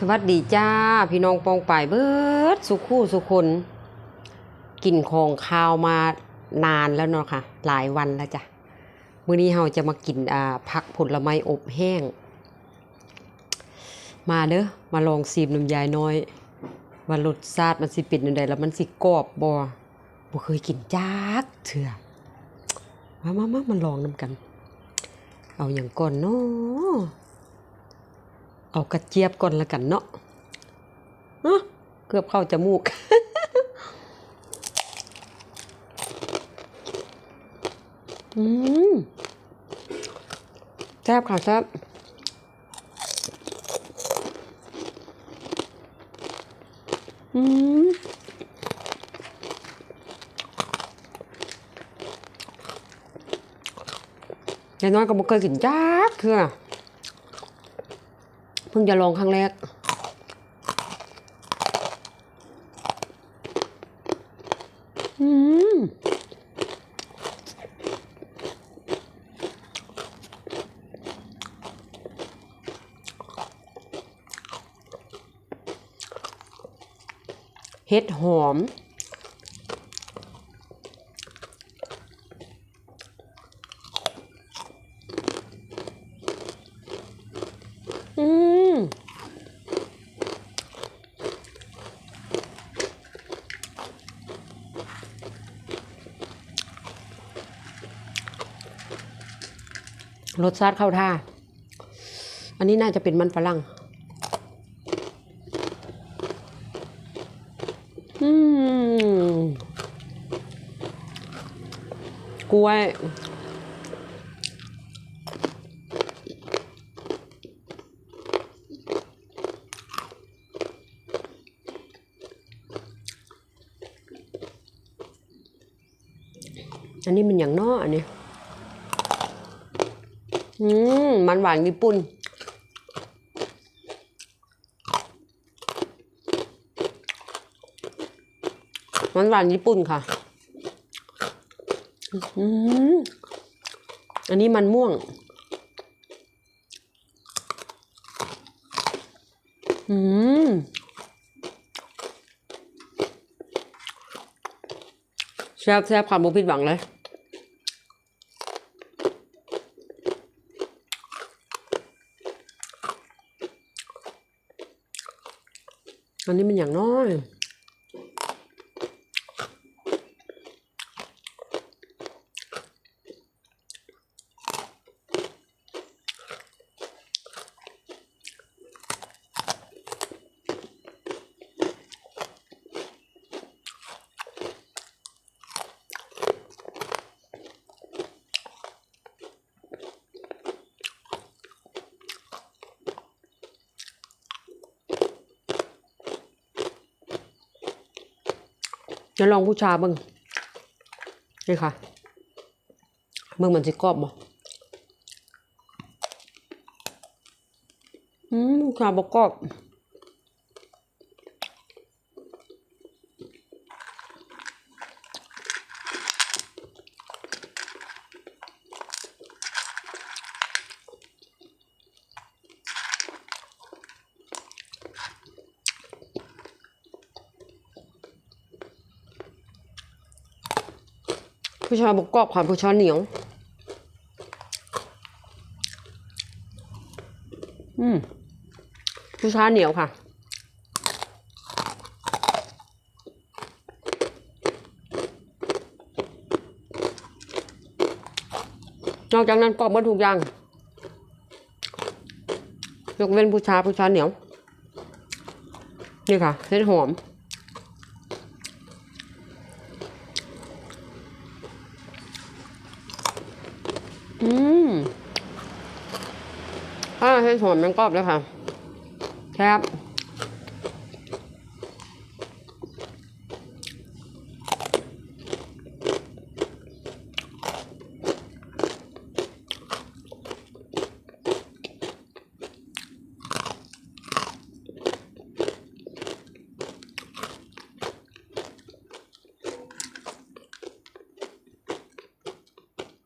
สวัสดีจ้า พี่น้องปองป่ายเบิดสุขู้สุคนกินของข้าวมานานแล้วเนาะค่ะ หลายวันแล้วจ้ะมื้อนี้เราจะมากินอ่าผักผลไม้อบแห้ง มาเด้อมาลองซีมน้ำยายน้อย ว่ารสชาติมันสิเป็นจังไดแล้วมันสิกรอบบ่บ่เคยกินจักเถื่อมามามามาลองนํกัน เอาอย่างก่อนเนาะ เอากระเจี๊ยบก่อนละกันเนาะฮะเกือบเข้าจมูก อืมแซ่บค่ะแซ่บอืมยายน้อยก็บ่เคยกินจักเถื่อ พิ่งจะลองครั้งแรก อืมเห็ดหอม อืม รสชาติเข้าท่า อันนี้น่าจะเป็นมันฝรั่ง อืมกล้วยอันนี้มันอย่างนออันนี้ อื มันหวานญี่ปุ่น มันหวานญี่ปุ่นค่ะ อันนี้มันม่วง อืมแซ่บแซ่บค่ะบุผิดหวังเลย อันนี้มันอย่างน้อย จะลองผู้ชาบ้างนี่ค่ะเบิ่งมันสิกรอบบ่อืมผู้ชาบกรอบ ผู้ชายบ่กรอบค่ะผู้ชายเหนียว อืมผู้ชายเหนียวค่ะ นอกจากนั้นกรอบหมดทุกอย่างยกเว้นผู้ชาผู้ชาเหนียว นี่ค่ะเส้นหอม อืมอ่าเส้น หอมมันกรอบแล้วค่ะแซ่บ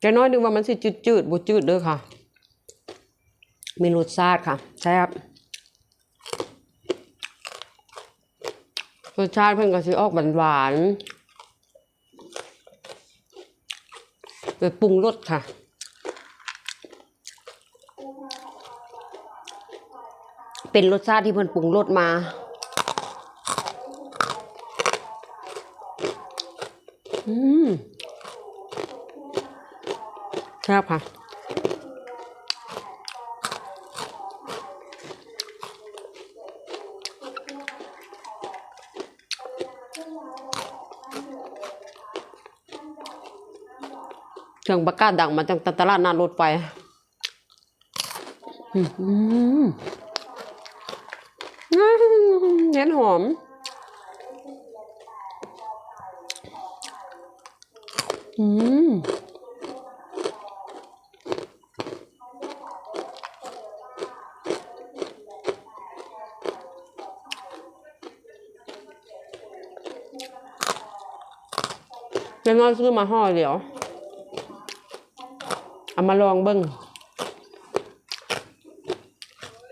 แกน้อยนึงว่ามันสิจืดๆบ่จืดเด้อค่ะ มีรสชาติค่ะแซ่บรสชาติเพิ่นก็สิออกหวานๆไปปรุงรสค่ะ เป็นรสชาติที่เพิ่นปรุงรสมาอืมแซ่บค่ะ เครื่องประกาศดังมาจากตลาดนัดรถไฟเห็นหอม อืมเดี๋ยวน้อยซื้อมาห่อเดียว เอามาลองเบิ้ง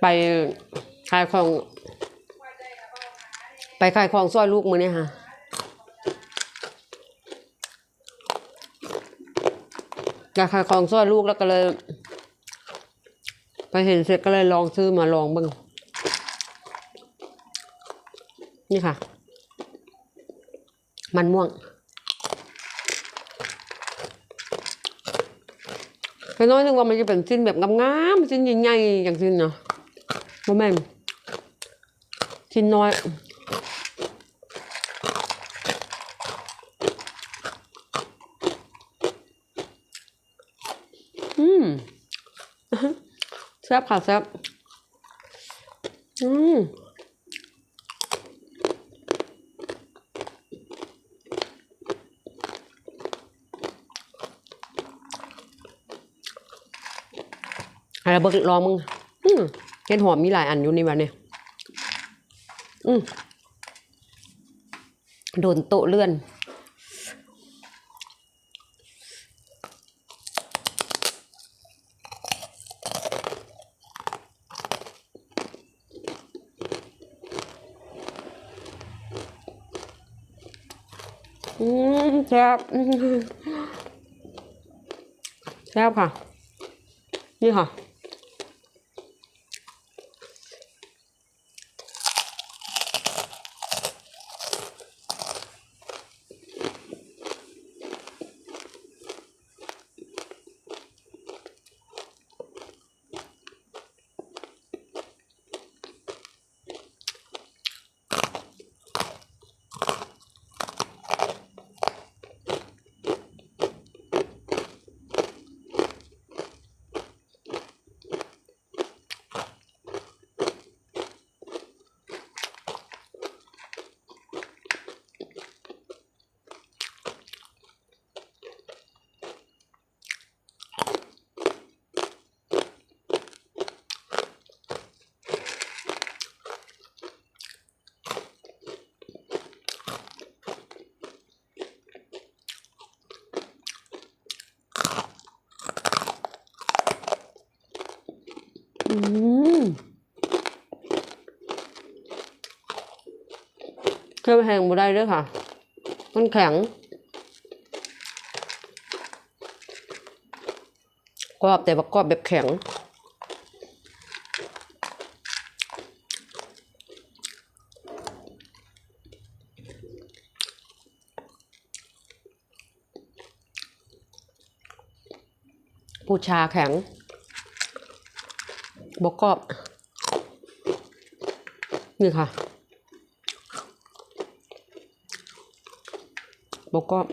ไปขายของ ไปขายของซอยลูกมือเนี่ยค่ะอยากขายของซอยลูกแล้วก็เลย ไปเห็นเสร็จก็เลยลองซื้อมาลองเบิ้งนี่ค่ะ มันม่วง แค่น้อยนึงว่ามันจะเป็นชิ้นแบบงามๆชิ้นใหญ่ๆอย่างชิ้นเนาะโมแม่นสิ้นน้อยอืมแซ่บค่ะแซ่บอืม อะไรเบิกรอมึงอืมเห็ดหอมมีหลายอันอยู่นี่วะเนี่ยอืมโดนโตเลื่อนอืมแซ่บแซ่บค่ะ นี่ค่ะ อืม เครื่องแห้งบ่ได้ด้วยค่ะ มันแข็ง กรอบแต่ว่ากรอบแบบแข็ง ปูชาแข็งบกกรอบนี่ค่ะ บกกรอบ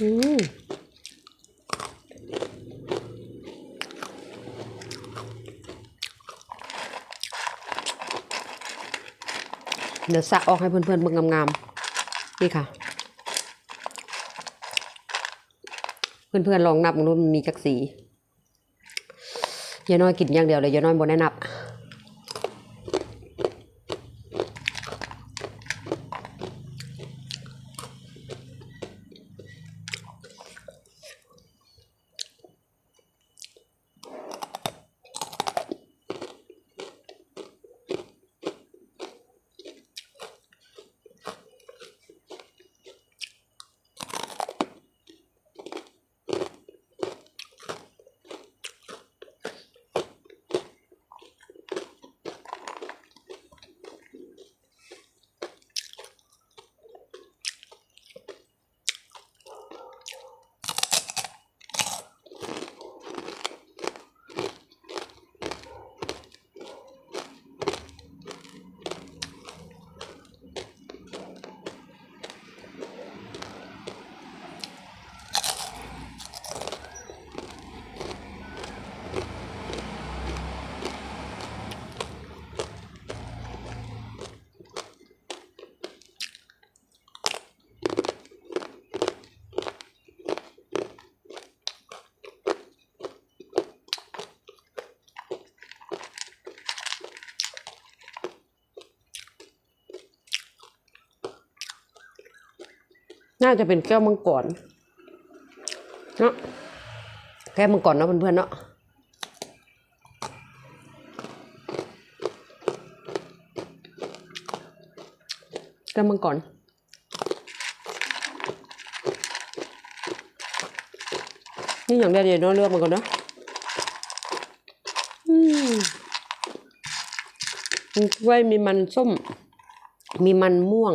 อืมเดี๋ยวสะออกให้เพื่อนๆเบิ่งงามๆ นี่ค่ะ เพื่อนๆลองนับมันมีจักสีอย่าน้อยกินอย่างเดียวเลยอย่าน้อยบ่ได้นับ อ น่าจะเป็นแก้วมังกรเนาะแก้วมังกรเนาะเพื่อนๆเนาะแก้วมังกรนี่อย่างเดียวเดี๋ยเนาะเลือกมันก่อนเนาะอืมมีกล้วยมีมันส้ม มีมันม่วง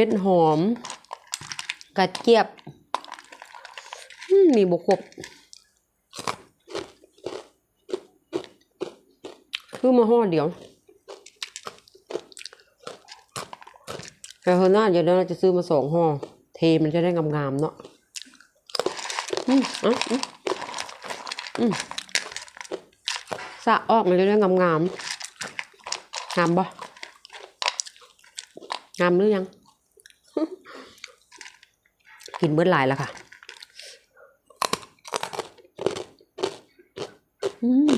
เห็ดหอม กระเจี๊ยบมีบกบคือมาห่อเดียวแต่เฮอหน้าเดี๋ยวเราจะซื้อมาสองห่อเทมันจะได้งามๆเนาะอืมอะอืมอืมสะออกมันจะได้งามๆงามบ่งามหรือยัง กินเบิดหลายแล้วค่ะอืม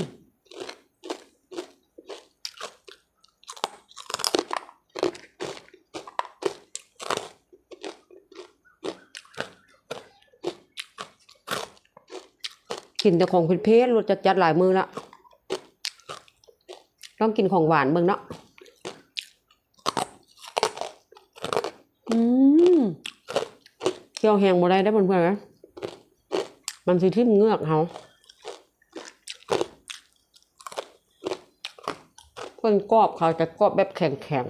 กินแต่ของเผ็ดๆรสจัดๆหลายมือละต้องกินของหวานเบิ่งเนาะ อืม เคี่ยวแหงบ่ได้ได้เพื่อนๆนะมันสิทิ่มเงือกเฮาเพิ่นกรอบเขาจะกรอบแบบแข็ง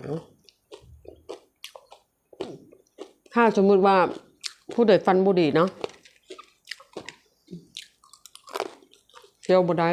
ๆถ้าสมมติว่าผู้ใดฟันบ่ดีเนาะเคี่ยวบ่ได้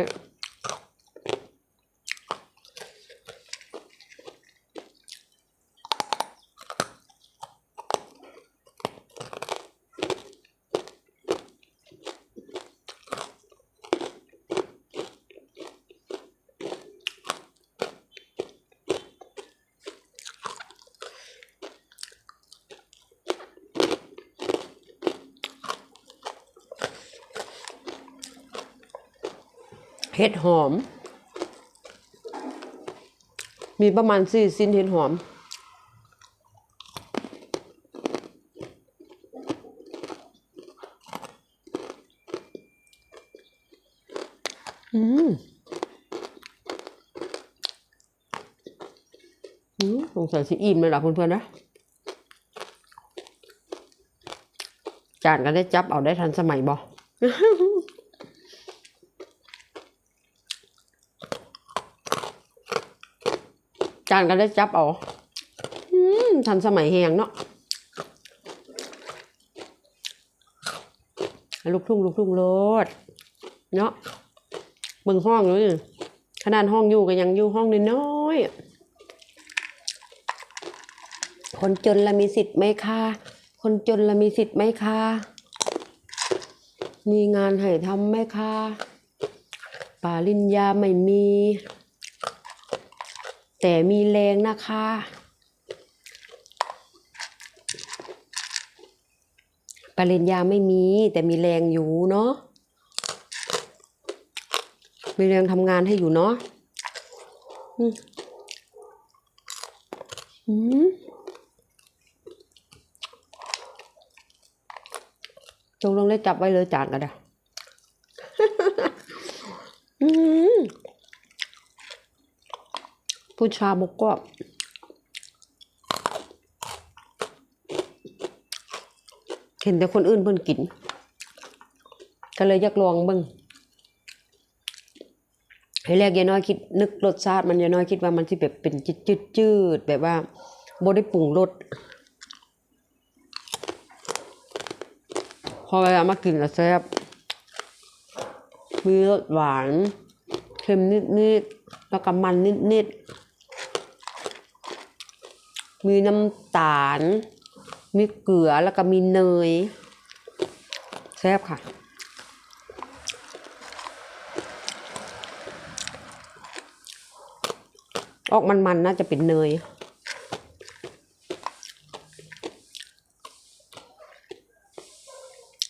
เห็ดหอม มีประมาณสี่สิ้นเห็ดหอมอืมอืมสงสัยสิอิ่มเลยล่ะเพื่อนๆนะ จานก็ได้จับเอาได้ทันสมัยบ่ จานก็ได้จับเอาอทันสมัยแหงเนาะลูกทุ่งลูกทุ่งโลดเนาะเบิ่งห้องเลยขนาดห้องอยู่ก็ยังอยู่ห้องน้อยๆคนจนละมีสิทธิ์ไหมคะคนจนละมีสิทธิ์ไหมคะมีงานให้ทำไหมคะปาลิญญาไม่มี แต่มีแรงนะคะ ปริญญาไม่มี แต่มีแรงอยู่เนาะ มีแรงทำงานให้อยู่เนาะอืมอืมจงลงได้จับไว้เลยจานกันนะ อืม ผู้ชาบกก็เห็นแต่คนอื่นเพิ่นกิน ก็เลยอยากลองเบิ่งให้แรกยายน้อยคิดนึกรสชาติมันยายน้อยคิดว่ามันสิแบบเป็นจืดจืดแบบว่าโบได้ปรุงรสพอเวลามากินแล้วแซ่บมีรสหวานเค็มนิดๆแล้วก็มันนิดๆ มีน้ำตาล มีเกลือแล้วก็มีเนยแซ่บค่ะ ออกมันๆน่าจะเป็นเนย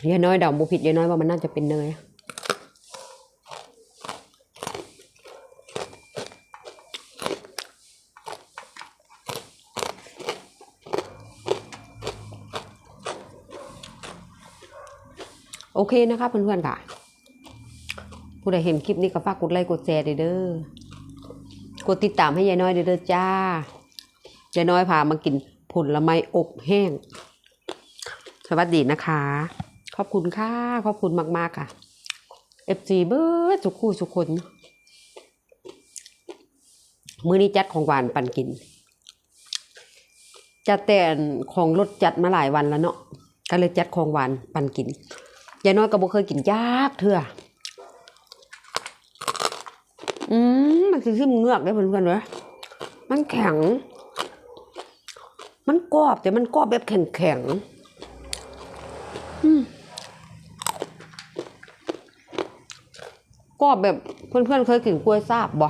ยายน้อยเดาบุผิดยายน้อยว่ามันน่าจะเป็นเนย โอ เคนะคะเพื่อนๆค่ะผู้ใดเห็นคลิปนี้ก็ฝากกดไลค์กดแชร์เด้อกดติดตามให้ยายน้อยเด้อจ้ายายน้อยพามากินผลไม้อบแห้ง สวัสดีนะคะ ขอบคุณค่ะ ขอบคุณมากๆค่ะ FC เบิร์ดสุคู่สุกคน มื้อนี้จัดของหวานปันกิน จัดแต่ของรสจัดมาหลายวันแล้วเนาะก็เลยจัดของหวานปันกิน ยายน้อยก็บ่เคยกินยากเถื่ออืมมันคือขึ้นเงือกได้เพื่อนๆเว้ยมันแข็ง มันกรอบแต่มันกรอบแบบแข็งๆอืมกรอบแบบเพื่อนๆเคยกินกล้วยซาบบ่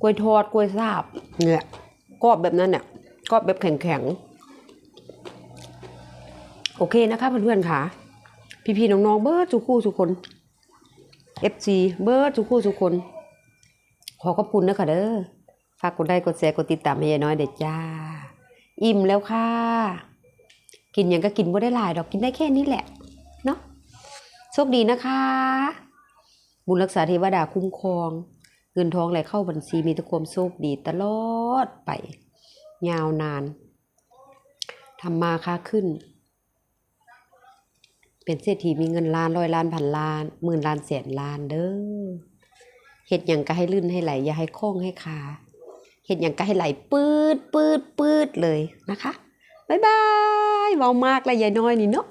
กล้วยทอดกล้วยซาบเนี่ยกรอบแบบนั้นเนี่ยกรอบแบบแข็งๆ โอเคนะคะเพื่อนๆค่ะ พี่ๆน้องๆเบิร์ดทุกคู่ทุกคน FC เบิร์ดทุกคู่ทุกคน ขอขอบคุณนะคะเด้อฝากกดไลค์กดแชร์กดติดตามให้ยายน้อยเด็ดจ้า อิ่มแล้วค่ะ กินยังก็กินบ่ได้หลายดอกกินได้แค่นี้แหละเนาะโชคดีนะคะ บุญรักษาเทวดาคุ้มครอง เงินทองไหลเข้าบัญชีมีแต่ความโชคดีตลอดไป ยาวนานทำมาค้าขึ้น เป็นเศรษฐีมีเงินล้านร้อยล้านพันล้านหมื่นล้านแสนล้านเด้อเห็ดอยังก็ให้ลื่นให้ไหลอย่าให้คล่องให้คาเห็ดอยังก็ให้ไหลปืดปืดปืดเลยนะคะบ๊ายบายเว้ามากเลยยายน้อยนี่เนาะ